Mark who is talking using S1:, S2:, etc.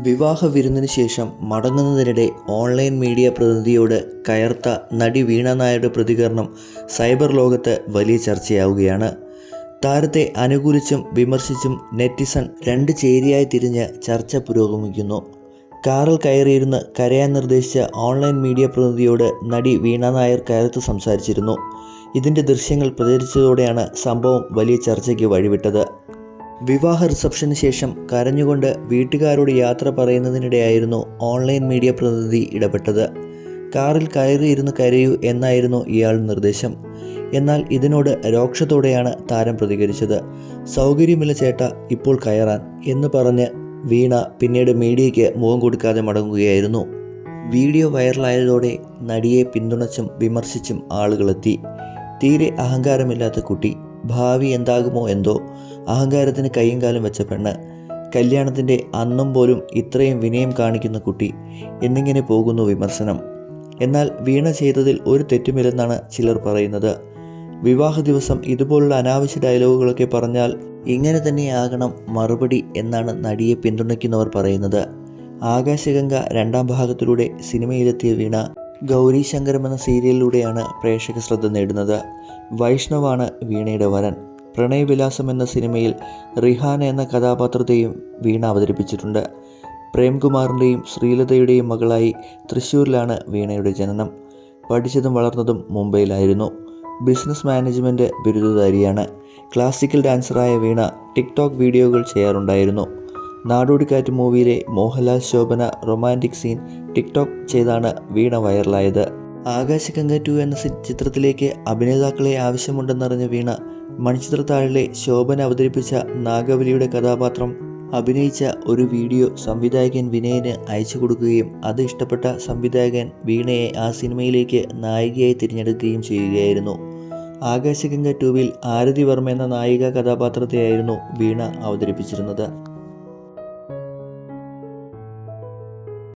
S1: വിവാഹ വിരുന്നിന് ശേഷം മടങ്ങുന്നതിനിടെ ഓൺലൈൻ മീഡിയ പ്രതിനിധിയോട് കയർത്ത നടി വീണ നായരുടെ പ്രതികരണം സൈബർ ലോകത്ത് വലിയ ചർച്ചയാവുകയാണ്. താരത്തെ അനുകൂലിച്ചും വിമർശിച്ചും നെറ്റിസൺ രണ്ട് ചേരിയായി തിരിഞ്ഞ് ചർച്ച പുരോഗമിക്കുന്നു. കാറിൽ കയറിയിരുന്ന് കരയാൻ നിർദ്ദേശിച്ച ഓൺലൈൻ മീഡിയ പ്രതിനിധിയോട് നടി വീണ നായർ കയർത്ത് സംസാരിച്ചിരുന്നു. ഇതിന്റെ ദൃശ്യങ്ങൾ പ്രചരിച്ചതോടെയാണ് സംഭവം വലിയ ചർച്ചയ്ക്ക് വഴിവിട്ടത്. വിവാഹ റിസപ്ഷന് ശേഷം കരഞ്ഞുകൊണ്ട് വീട്ടുകാരോട് യാത്ര പറയുന്നതിനിടെയായിരുന്നു ഓൺലൈൻ മീഡിയ പ്രതിനിധി ഇടപെട്ടത്. കാറിൽ കയറിയിരുന്ന് കരയൂ എന്നായിരുന്നു ഇയാൾ നിർദ്ദേശം. എന്നാൽ ഇതിനോട് രോക്ഷത്തോടെയാണ് താരം പ്രതികരിച്ചത്. സൗകര്യമില്ല ചേട്ട ഇപ്പോൾ കയറാൻ എന്ന് പറഞ്ഞ് വീണ പിന്നീട് മീഡിയയ്ക്ക് മുഖം കൊടുക്കാതെ മടങ്ങുകയായിരുന്നു. വീഡിയോ വൈറലായതോടെ നടിയെ പിന്തുണച്ചും വിമർശിച്ചും ആളുകളെത്തി. തീരെ അഹങ്കാരമില്ലാത്ത കുട്ടി ഭാവി എന്താകുമോ എന്തോ അഹങ്കാരത്തിന് കൈയും കാലും വെച്ച പെണ്ണ് കല്യാണത്തിന്റെ അന്നും പോലും ഇത്രയും വിനയം കാണിക്കുന്ന കുട്ടി എന്നിങ്ങനെ പോകുന്നു വിമർശനം. എന്നാൽ വീണ ചെയ്തതിൽ ഒരു തെറ്റുമില്ലെന്നാണ് ചിലർ പറയുന്നത്. വിവാഹ ദിവസം ഇതുപോലുള്ള അനാവശ്യ ഡയലോഗുകളൊക്കെ പറഞ്ഞാൽ ഇങ്ങനെ തന്നെയാകണം മറുപടി എന്നാണ് നടിയെ പിന്തുണയ്ക്കുന്നവർ പറയുന്നത്. ആകാശഗംഗ രണ്ടാം ഭാഗത്തിലൂടെ സിനിമയിലെത്തിയ വീണ ഗൗരി ശങ്കരം എന്ന സീരിയലിലൂടെയാണ് പ്രേക്ഷക ശ്രദ്ധ നേടുന്നത്. വൈഷ്ണവാണ് വീണയുടെ വരൻ. പ്രണയവിലാസം എന്ന സിനിമയിൽ റിഹാൻ എന്ന കഥാപാത്രത്തെയും വീണ അവതരിപ്പിച്ചിട്ടുണ്ട്. പ്രേംകുമാറിന്റെയും ശ്രീലതയുടെയും മകളായി തൃശ്ശൂരിലാണ് വീണയുടെ ജനനം. പഠിച്ചതും വളർന്നതും മുംബൈയിലായിരുന്നു. ബിസിനസ് മാനേജ്മെന്റ് ബിരുദധാരിയാണ്. ക്ലാസിക്കൽ ഡാൻസറായ വീണ ടിക്ടോക്ക് വീഡിയോകൾ ചെയ്യാറുണ്ടായിരുന്നു. നാടോടിക്കാറ്റ് മൂവിയിലെ Mohanlal Shobana romantic scene TikTok ചെയ്താണ് വീണ വൈറലായത്. ആകാശഗംഗ ടു എന്ന ചിത്രത്തിലേക്ക് അഭിനേതാക്കളെ ആവശ്യമുണ്ടെന്നറിഞ്ഞ വീണ മണിച്ചിത്രത്താഴിലെ ശോഭന അവതരിപ്പിച്ച നാഗവലിയുടെ കഥാപാത്രം അഭിനയിച്ച ഒരു വീഡിയോ സംവിധായകൻ വിനയന് അയച്ചു കൊടുക്കുകയും അത് ഇഷ്ടപ്പെട്ട സംവിധായകൻ വീണയെ ആ സിനിമയിലേക്ക് നായികയായി തിരഞ്ഞെടുക്കുകയും ചെയ്യുകയായിരുന്നു. ആകാശഗംഗ ടൂവിൽ ആരതി വർമ്മ എന്ന നായിക കഥാപാത്രത്തെയായിരുന്നു വീണ അവതരിപ്പിച്ചിരുന്നത്.